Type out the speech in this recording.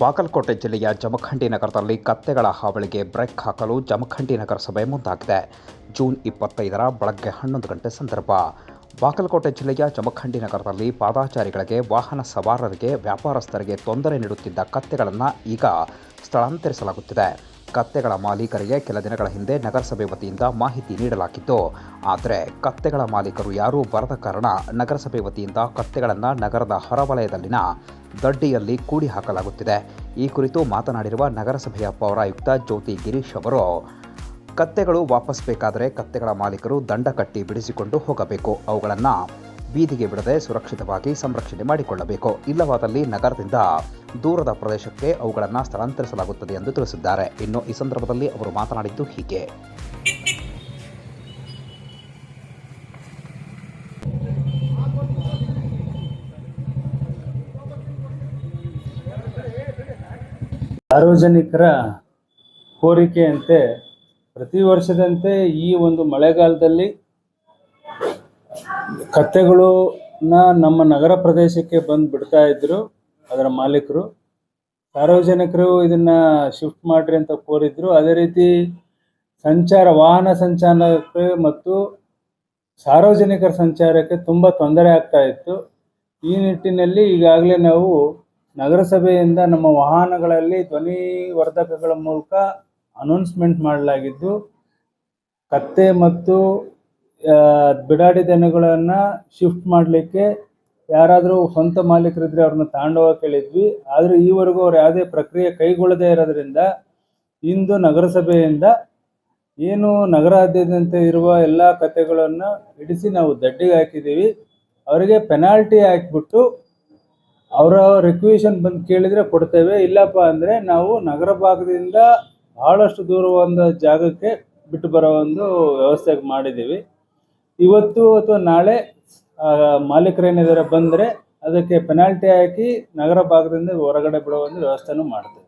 ಬಾಗಲಕೋಟೆ ಜಿಲ್ಲೆಯ ಜಮಖಂಡಿ ನಗರದಲ್ಲಿ ಕತ್ತೆಗಳ ಹಾವಳಿಗೆ ಬ್ರೇಕ್ ಹಾಕಲು ಜಮಖಂಡಿ ನಗರಸಭೆ ಮುಂದಾಗಿದೆ. ಜೂನ್ ಇಪ್ಪತ್ತೈದರ ಬೆಳಗ್ಗೆ ಹನ್ನೊಂದು ಗಂಟೆ ಸಂದರ್ಭ. ಬಾಗಲಕೋಟೆ ಜಿಲ್ಲೆಯ ಜಮಖಂಡಿ ನಗರದಲ್ಲಿ ಪಾದಾಚಾರಿಗಳಿಗೆ ವಾಹನ ಸವಾರರಿಗೆ ವ್ಯಾಪಾರಸ್ಥರಿಗೆ ತೊಂದರೆ ನೀಡುತ್ತಿದ್ದ ಕತ್ತೆಗಳನ್ನು ಈಗ ಸ್ಥಳಾಂತರಿಸಲಾಗುತ್ತಿದೆ. ಕತ್ತೆಗಳ ಮಾಲೀಕರಿಗೆ ಕೆಲ ದಿನಗಳ ಹಿಂದೆ ನಗರಸಭೆ ವತಿಯಿಂದ ಮಾಹಿತಿ ನೀಡಲಾಗಿತ್ತು. ಆದರೆ ಕತ್ತೆಗಳ ಮಾಲೀಕರು ಯಾರೂ ಬರದ ಕಾರಣ ನಗರಸಭೆ ವತಿಯಿಂದ ಕತ್ತೆಗಳನ್ನು ನಗರದ ಹೊರವಲಯದಲ್ಲಿನ ದಡ್ಡಿಯಲ್ಲಿ ಕೂಡಿ ಹಾಕಲಾಗುತ್ತಿದೆ. ಈ ಕುರಿತು ಮಾತನಾಡಿರುವ ನಗರಸಭೆಯ ಪೌರಾಯುಕ್ತ ಜ್ಯೋತಿ ಗಿರೀಶ್ ಅವರು, ಕತ್ತೆಗಳು ವಾಪಸ್ ಬೇಕಾದರೆ ಕತ್ತೆಗಳ ಮಾಲೀಕರು ದಂಡ ಕಟ್ಟಿ ಬಿಡಿಸಿಕೊಂಡು ಹೋಗಬೇಕು. ಅವುಗಳನ್ನು ಬೀದಿಗೆ ಬಿಡದೆ ಸುರಕ್ಷಿತವಾಗಿ ಸಂರಕ್ಷಣೆ ಮಾಡಿಕೊಳ್ಳಬೇಕು. ಇಲ್ಲವಾದಲ್ಲಿ ನಗರದಿಂದ ದೂರದ ಪ್ರದೇಶಕ್ಕೆ ಅವುಗಳನ್ನು ಸ್ಥಳಾಂತರಿಸಲಾಗುತ್ತದೆ ಎಂದು ತಿಳಿಸಿದ್ದಾರೆ. ಇನ್ನು ಈ ಸಂದರ್ಭದಲ್ಲಿ ಅವರು ಮಾತನಾಡಿದ್ದು ಹೀಗೆ. ಸಾರ್ವಜನಿಕರ ಕೋರಿಕೆಯಂತೆ ಪ್ರತಿ ವರ್ಷದಂತೆ ಈ ಒಂದು ಮಳೆಗಾಲದಲ್ಲಿ ಕತ್ತೆಗಳು ನಮ್ಮ ನಗರ ಪ್ರದೇಶಕ್ಕೆ ಬಂದು ಬಿಡ್ತಾ ಇದ್ರು. ಅದರ ಮಾಲೀಕರು. ಸಾರ್ವಜನಿಕರು ಇದನ್ನ ಶಿಫ್ಟ್ ಮಾಡ್ರಿ ಅಂತ ಕೋರಿದ್ರು. ಅದೇ ರೀತಿ ಸಂಚಾರ, ವಾಹನ ಸಂಚಾರಕ್ಕೆ ಮತ್ತು ಸಾರ್ವಜನಿಕರ ಸಂಚಾರಕ್ಕೆ ತುಂಬ ತೊಂದರೆ ಆಗ್ತಾ ಇತ್ತು. ಈ ನಿಟ್ಟಿನಲ್ಲಿ ಈಗಾಗಲೇ ನಾವು ನಗರಸಭೆಯಿಂದ ನಮ್ಮ ವಾಹನಗಳಲ್ಲಿ ಧ್ವನಿ ವರ್ಧಕಗಳ ಮೂಲಕ ಅನೌನ್ಸ್ಮೆಂಟ್ ಮಾಡಲಾಗಿದ್ದು, ಕತ್ತೆ ಮತ್ತು ಬಿಡಾಡಿ ದನಗಳನ್ನು ಶಿಫ್ಟ್ ಮಾಡಲಿಕ್ಕೆ ಯಾರಾದರೂ ಸ್ವಂತ ಮಾಲೀಕರಿದ್ರೆ ಅವ್ರನ್ನ ತಾಂಡವ ಕೇಳಿದ್ವಿ. ಆದರೆ ಈವರೆಗೂ ಅವ್ರು ಯಾವುದೇ ಪ್ರಕ್ರಿಯೆ ಕೈಗೊಳ್ಳದೇ ಇರೋದ್ರಿಂದ ಇಂದು ನಗರಸಭೆಯಿಂದ ಏನು ನಗರಾದ್ಯಂತ ಇರುವ ಎಲ್ಲ ಕತೆಗಳನ್ನು ಹಿಡಿಸಿ ನಾವು ದಡ್ಡಿಗೆ ಹಾಕಿದ್ದೀವಿ. ಅವರಿಗೆ ಪೆನಾಲ್ಟಿ ಹಾಕಿಬಿಟ್ಟು ಅವರ ರಿಕ್ವೇಷನ್ ಬಂದು ಕೇಳಿದರೆ ಕೊಡ್ತೇವೆ. ಇಲ್ಲಪ್ಪ ಅಂದರೆ ನಾವು ನಗರ ಭಾಗದಿಂದ ಬಹಳಷ್ಟು ದೂರ ಒಂದು ಜಾಗಕ್ಕೆ ಬಿಟ್ಟು ಬರೋ ಒಂದು ವ್ಯವಸ್ಥೆ ಮಾಡಿದ್ದೀವಿ. ಇವತ್ತು ಅಥವಾ ನಾಳೆ ಮಾಲೀಕರೇನಿದ್ದಾರೆ ಬಂದರೆ ಅದಕ್ಕೆ ಪೆನಾಲ್ಟಿ ಹಾಕಿ ನಗರ ಭಾಗದಿಂದ ಹೊರಗಡೆ ಬಿಡೋ ಒಂದು ವ್ಯವಸ್ಥೆನೂ ಮಾಡ್ತೇವೆ.